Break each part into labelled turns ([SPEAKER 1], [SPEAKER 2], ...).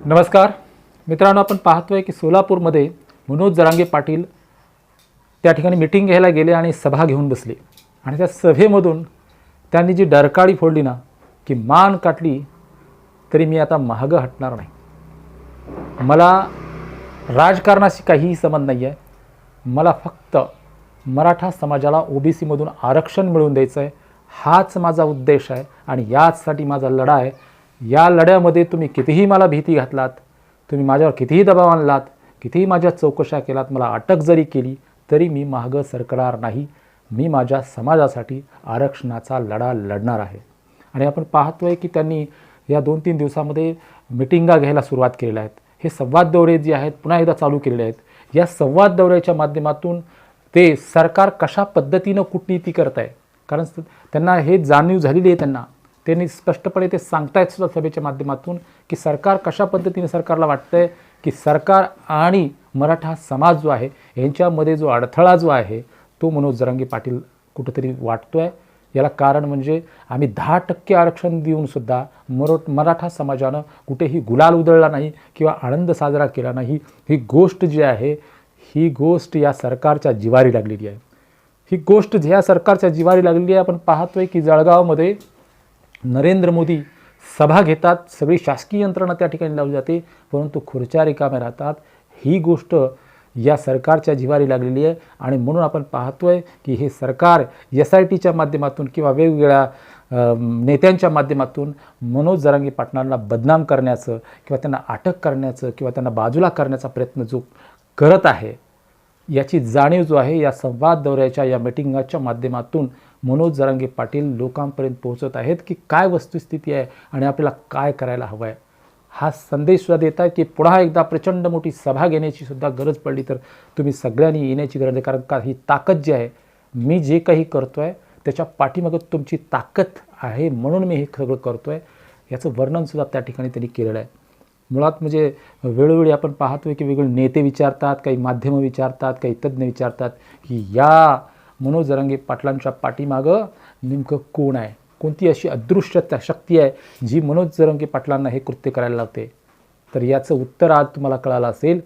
[SPEAKER 1] नमस्कार. मित्रांनो आपण पाहतोय की सोलापूरमध्ये मनोज जरांगे पाटील त्या ठिकाणी मिटिंग घ्यायला गेले आणि सभा घेऊन बसले. आणि त्या सभेमधून त्यांनी जी डरकाळी फोडली ना की मान काटली तरी मी आता मागं हटणार नाही. मला राजकारणाशी काहीही संबंध नाही आहे मला फक्त मराठा समाजाला ओ बी सीमधून आरक्षण मिळवून द्यायचं आहे हाच माझा उद्देश आहे आणि याचसाठी माझा लढा आहे. या लढ्यामध्ये तुम्ही कितीही मला भीती घातलात तुम्ही माझ्यावर कितीही दबाव आणलात कितीही माझ्या चौकशा केलात मला अटक जरी केली तरी मी मागं सरकणार नाही. मी माझ्या समाजासाठी आरक्षणाचा लढा लढणार आहे. आणि आपण पाहतोय की त्यांनी या दोन तीन दिवसामध्ये मिटिंगा घ्यायला सुरुवात केलेल्या आहेत. हे संवाद दौरे जे आहेत पुन्हा एकदा चालू केलेले आहेत. या संवाद दौऱ्याच्या माध्यमातून ते सरकार कशा पद्धतीनं कूटनीती करत आहे कारण त्यांना हे जाणीव झालेली आहे त्यांना. त्यांनी स्पष्टपणे ते सांगतायत सुद्धा सभेच्या माध्यमातून की सरकार कशा पद्धतीने सरकारला वाटतंय की सरकार आणि मराठा समाज जो आहे यांच्यामध्ये जो अडथळा जो आहे तो मनोज जरंगी पाटील कुठंतरी वाटतो आहे याला कारण म्हणजे आम्ही दहा टक्के आरक्षण देऊनसुद्धा मरो मराठा समाजानं कुठेही गुलाल उधळला नाही किंवा आनंद साजरा केला नाही. ही गोष्ट जी आहे ही गोष्ट या सरकारच्या जिवारी लागलेली आहे. ही गोष्ट ज्या सरकारच्या जिवारी लागलेली आहे आपण पाहतोय की जळगावमध्ये नरेंद्र मोदी सभा घेतात सगळी शासकीय यंत्रणा त्या ठिकाणी लावली जाते परंतु खुर्च्या रिकाम्या राहतात. ही गोष्ट या सरकारच्या जिवारी लागलेली आहे आणि म्हणून आपण पाहतो आहे की हे सरकार एस आय टीच्या माध्यमातून किंवा वेगवेगळ्या नेत्यांच्या माध्यमातून मनोज जरांगी पाटणांना बदनाम करण्याचं किंवा त्यांना अटक करण्याचं किंवा त्यांना बाजूला करण्याचा प्रयत्न जो करत आहे याची जाणीव जो आहे या संवाद दौऱ्याच्या या मिटिंगाच्या माध्यमातून मनोज जरांगे पाटील लोकांपर्यंत पोहोचत आहेत की काय वस्तुस्थिती आहे आणि आपल्याला काय करायला हवं आहे हा संदेश सुद्धा देत आहे की पुन्हा एकदा प्रचंड मोठी सभा घेण्याची सुद्धा गरज पडली तर तुम्ही सगळ्यांनी येण्याची गरज आहे. कारण का ही ताकद जी आहे मी जे काही करतो आहे त्याच्या पाठीमागं तुमची ताकद आहे म्हणून मी हे सगळं करतो आहे याचं वर्णनसुद्धा त्या ठिकाणी त्यांनी केलेलं आहे. मुळात म्हणजे वेळोवेळी आपण पाहतोय की वेगवेगळे नेते विचारतात काही माध्यमं विचारतात काही तज्ज्ञ विचारतात की या मनोज जरांगे पाटलांच्या पाठीमागं नेमकं कोण आहे? कोणती अशी अदृश्य त्या शक्ती आहे जी मनोज जरांगे पाटलांना हे कृत्य करायला लावते? तर याचं उत्तर आज तुम्हाला कळालं असेल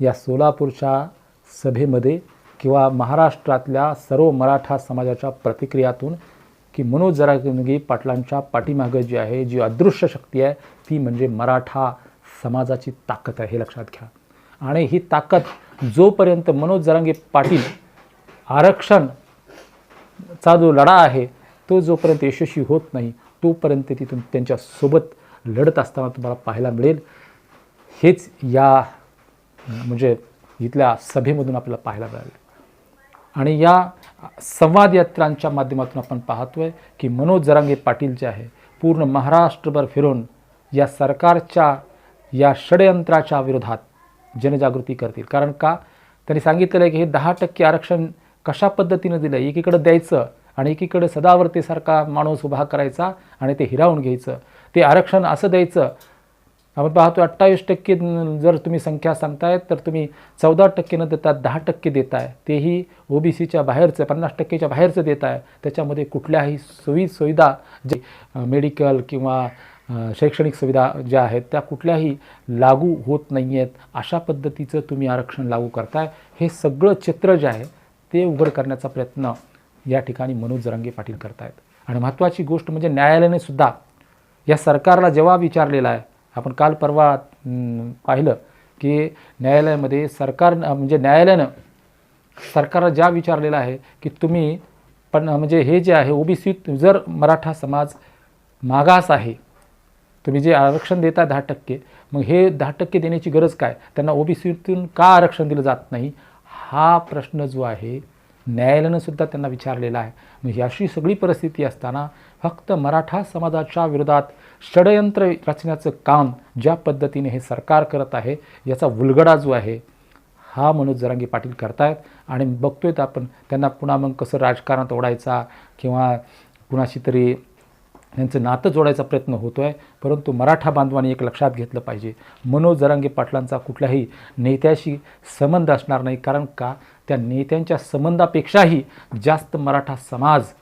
[SPEAKER 1] या सोलापूरच्या सभेमध्ये किंवा महाराष्ट्रातल्या सर्व मराठा समाजाच्या प्रतिक्रियातून की मनोज जरांगे पाटलांच्या पाठीमागं जी आहे जी अदृश्य शक्ती आहे ती म्हणजे मराठा समाजाची ताकद आहे हे लक्षात घ्या. आणि ही ताकद जोपर्यंत मनोज जरांगे पाटील आरक्षणचा जो लढा आहे तो जोपर्यंत यशस्वी होत नाही तोपर्यंत ती तुम त्यांच्यासोबत लढत असताना तुम्हाला पाहायला मिळेल. हेच या म्हणजे इथल्या सभेमधून आपल्याला पाहायला मिळालं. आणि या संवाद यात्रांच्या माध्यमातून आपण पाहतो आहे की मनोज जरांगे पाटील जे आहे पूर्ण महाराष्ट्रभर फिरून या सरकारच्या या षडयंत्राच्या विरोधात जनजागृती करतील. कारण का? त्यांनी सांगितलेलं आहे की हे दहा टक्के आरक्षण कशा पद्धतीनं दिलं एकीकडं द्यायचं आणि एकीकडे सदावर्तीसारखा माणूस उभा करायचा आणि ते हिरावून घ्यायचं. ते आरक्षण असं द्यायचं. आपण पाहतो अठ्ठावीस टक्के जर तुम्ही संख्या सांगतायत तर तुम्ही चौदा टक्के न देता दहा टक्के देताय. तेही ओ बी सीच्या बाहेरचं पन्नास टक्केच्या बाहेरचं देत आहे त्याच्यामध्ये कुठल्याही सोयी सुविधा जे मेडिकल किंवा शैक्षणिक सुविधा ज्या आहेत त्या कुठल्याही लागू होत नाही आहेत अशा पद्धतीचं तुम्ही आरक्षण लागू करताय. हे सगळं चित्र जे आहे ते उघड करण्याचा प्रयत्न या ठिकाणी मनोज जरांगे पाटील करतायत. आणि महत्त्वाची गोष्ट म्हणजे न्यायालयाने सुद्धा या सरकारला जवाब विचारलेला आहे आपण काल परवा पाहिलं की न्यायालयामध्ये सरकार म्हणजे न्यायालयानं सरकारला ज्या विचारलेलं आहे की तुम्ही पण म्हणजे हे जे आहे ओबीसीत जर मराठा समाज मागास आहे तुम्ही जे आरक्षण देता दहा टक्के मग हे दहा टक्के देण्याची गरज काय? त्यांना ओबीसीतून का आरक्षण दिलं जात नाही? हा प्रश्न जो आहे न्यायालयानं सुद्धा त्यांना विचारलेला आहे. मग ही अशी सगळी परिस्थिती असताना फक्त मराठा समाजाच्या विरोधात षडयंत्र रचण्याचं काम ज्या पद्धतीने हे सरकार करत आहे याचा उलगडा जो आहे हा मनोज जरांगी पाटील करतायत. आणि बघतोय तर आपण त्यांना पुन्हा मग कसं राजकारणात ओढायचा किंवा कुणाशी तरी यांचं नातं जोडायचा प्रयत्न होतो आहे परंतु मराठा बांधवांनी एक लक्षात घेतलं पाहिजे. मनोज जरांगे पाटलांचा कुठल्याही नेत्याशी संबंध असणार नाही कारण का? त्या नेत्यांच्या संबंधापेक्षाही जास्त मराठा समाज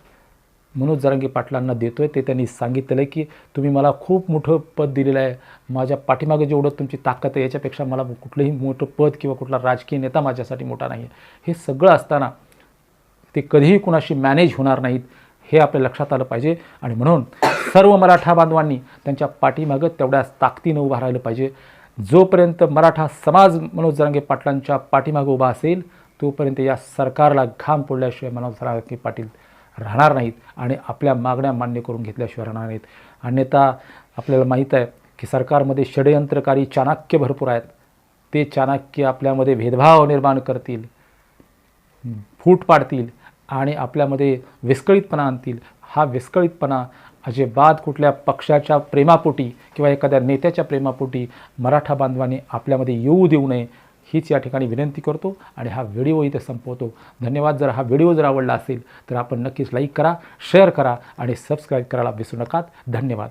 [SPEAKER 1] मनोज जरांगे पाटलांना देतो आहे ते त्यांनी सांगितलं आहे की तुम्ही मला खूप मोठं पद दिलेलं आहे. माझ्या पाठीमागे जेवढं तुमची ताकद आहे याच्यापेक्षा मला कुठलंही मोठं पद किंवा कुठला राजकीय नेता माझ्यासाठी मोठा नाही आहे हे सगळं असताना ते कधीही कुणाशी मॅनेज होणार नाहीत. हे आपल्या लक्षात आलं पाहिजे. आणि म्हणून सर्व मराठा बांधवांनी त्यांच्या पाठीमागं तेवढ्याच ताकदीनं उभं राहिलं पाहिजे. जोपर्यंत मराठा समाज मनोज जरांगे पाटलांच्या पाठीमागं उभा असेल तोपर्यंत या सरकारला घाम पडल्याशिवाय मनोज जरांगे पाटील राहणार नाहीत आणि आपल्या मागण्या मान्य करून घेतल्याशिवाय राहणार नाहीत. अन्यथा आपल्याला माहीत आहे की सरकारमध्ये षडयंत्रकारी चाणक्य भरपूर आहेत. ते चाणक्य आपल्यामध्ये भेदभाव निर्माण करतील फूट पाडतील आणि आपल्यामध्ये विस्कळीतपणा आणतील. हा विस्कळीतपणा अजिबात कुठल्या पक्षाच्या प्रेमापोटी किंवा एखाद्या नेत्याच्या प्रेमापोटी मराठा बांधवांनी आपल्यामध्ये येऊ देऊ नये हीच या ठिकाणी विनंती करतो आणि हा व्हिडिओ इथे संपवतो. धन्यवाद. जर हा व्हिडिओ जर आवडला असेल तर आपण नक्कीच लाईक करा शेअर करा आणि सबस्क्राईब करायला विसरू नकात. धन्यवाद.